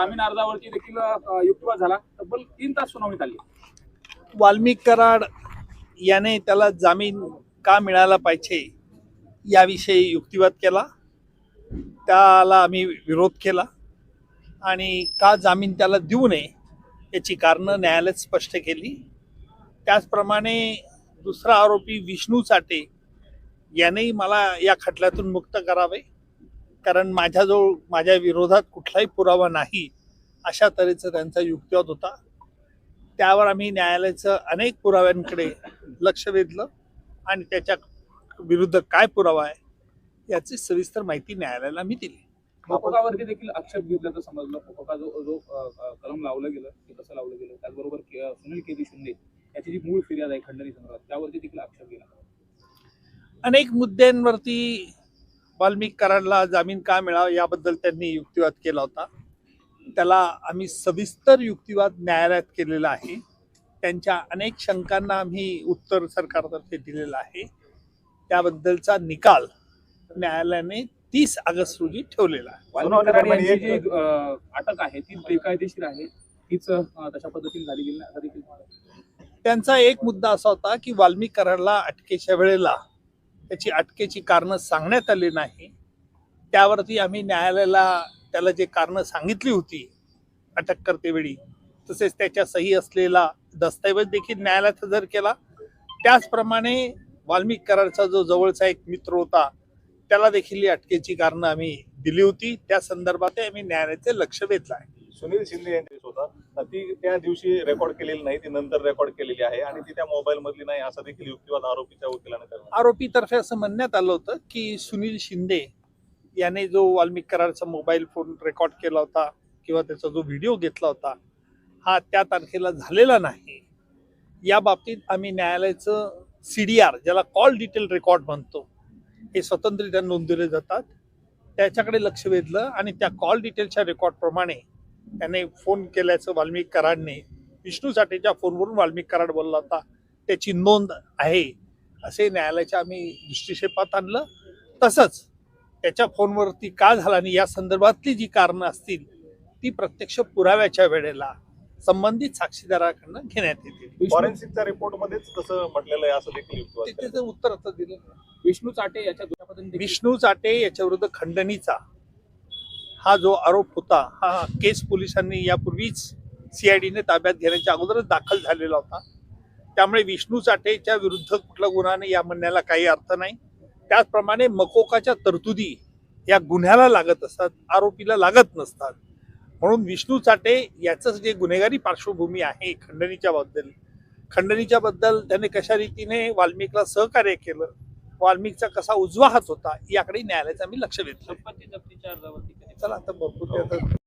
जामीन अर्जावरती देखील युक्तिवाद झाला. तब्बल तीन तास सुनावणी चालली. वाल्मिक कराड याने त्याला जामीन का मिळाला पाहिजे याविषयी युक्तिवाद केला. त्याला आम्ही विरोध केला. आणि का जामीन त्याला देऊ नये याची कारणं न्यायालयात स्पष्ट केली. त्याचप्रमाणे दुसरा आरोपी विष्णू साठे यानेही मला या खटल्यातून मुक्त करावे. कारण माझ्याजवळ माझ्या विरोधात कुठलाही पुरावा नाही अशा तऱ्हेचा त्यांचा युक्तिवाद होता. त्यावर आम्ही न्यायालयाचं अनेक पुराव्यांकडे लक्ष वेधलं आणि त्याच्या विरुद्ध काय पुरावा आहे याची सविस्तर माहिती न्यायालयाला मी दिली. फोकोकावरती देखील आक्षेप घेतल्याचं समजलं. फोकोका जो जो कलम लावलं गेलं ते कसं लावलं गेलं? त्याचबरोबर के- सुनील केदी शिंदे याची जी मूळ फिर्याद आहे खंडणी संदर्भात त्यावरती देखील आक्षेप गेला. अनेक मुद्द्यांवरती वाल्मिक कराडला जामीन का मिळावा याबद्दल त्यांनी युक्तिवाद केला होता. त्याला आम्ही सविस्तर युक्तिवाद न्यायालयात केलेला आहे. त्यांच्या अनेक शंकांना आम्ही उत्तर सरकारतर्फे दिलेलं आहे. त्याबद्दलचा निकाल न्यायालयाने तीस ऑगस्ट रोजी ठेवलेला आहे. जी अटक आहे ती बेकायदेशीर आहे. तीच तशा पद्धतीने त्यांचा एक मुद्दा असा होता की वाल्मिक कराडला अटकेच्या वेळेला त्याची अटकेची कारणं सांगण्यात आली नाही त्यावरती आम्ही न्यायालयाला त्याला जे कारणं सांगितली होती अटक करतेवेळी तसेच त्याच्या सही असलेला दस्तऐवज देखील न्यायालयात हजर केला. त्याचप्रमाणे वाल्मिक करारचा जो जवळचा एक मित्र होता त्याला देखील ही अटकेची कारणं आम्ही दिली होती. त्या संदर्भात आम्ही न्यायालयाचे लक्ष वेधलं आहे. सुनील शिंदे यांनी होता ती त्या दिवशी रेकॉर्ड केलेली नाही ती नंतर रेकॉर्ड केलेली आहे आणि ती त्या मोबाईल मधली नाही असा देखील युक्तिवाद आरोपीच्या वकिलाने करण्यात आरोपीतर्फे असं म्हणण्यात आलं होतं की सुनील शिंदे याने जो वाल्मिक करारचा मोबाईल फोन रेकॉर्ड केला होता किंवा त्याचा जो व्हिडिओ घेतला होता हा त्या तारखेला झालेला नाही. या बाबतीत आम्ही न्यायालयाचं सी डी आर ज्याला कॉल डिटेल रेकॉर्ड म्हणतो हे स्वतंत्ररित्या नोंदवले जातात. त्याच्याकडे लक्ष वेधलं आणि त्या कॉल डिटेलच्या रेकॉर्डप्रमाणे त्याने फोन केल्याचं वाल्मिक कराडने विष्णू साठेच्या फोनवरून वाल्मिक कराड बोलला होता त्याची नोंद आहे. असे न्यायालयाच्या आम्ही दृष्टिक्षेपात आणलं. तसंच त्याच्या फोनवरती का झाला आणि या संदर्भातली जी कारणं असतील ती प्रत्यक्ष पुराव्याच्या वेळेला संबंधित साक्षीदाराकडनं घेण्यात येतील. फॉरेन्सिकच्या रिपोर्ट मध्येच तसं म्हटलेलं आहे असं देखील उत्तर आता दिलं. विष्णू चाटे याच्या विष्णू चाटे याच्या विरुद्ध खंडणीचा हा जो आरोप होता हा केस पोलिसांनी यापूर्वीच सीआयडीने ताब्यात घेण्याच्या अगोदरच दाखल झालेला होता. त्यामुळे विष्णू चाटेच्या विरुद्ध कुठला गुन्हा नाही या म्हणण्याला काही अर्थ नाही. त्याचप्रमाणे मकोकाच्या तरतुदी या गुन्ह्याला लागत असतात आरोपीला लागत नसतात. म्हणून विष्णू चाटे याचं जे गुन्हेगारी पार्श्वभूमी आहे खंडणीच्या बद्दल खंडणीच्या बद्दल त्याने कशा रीतीने वाल्मिकला सहकार्य केलं वाल्मिकचा कसा उजवा हात होता याकडे न्यायालयाचं आम्ही लक्ष वेधलं चला आता भरपूर ते आता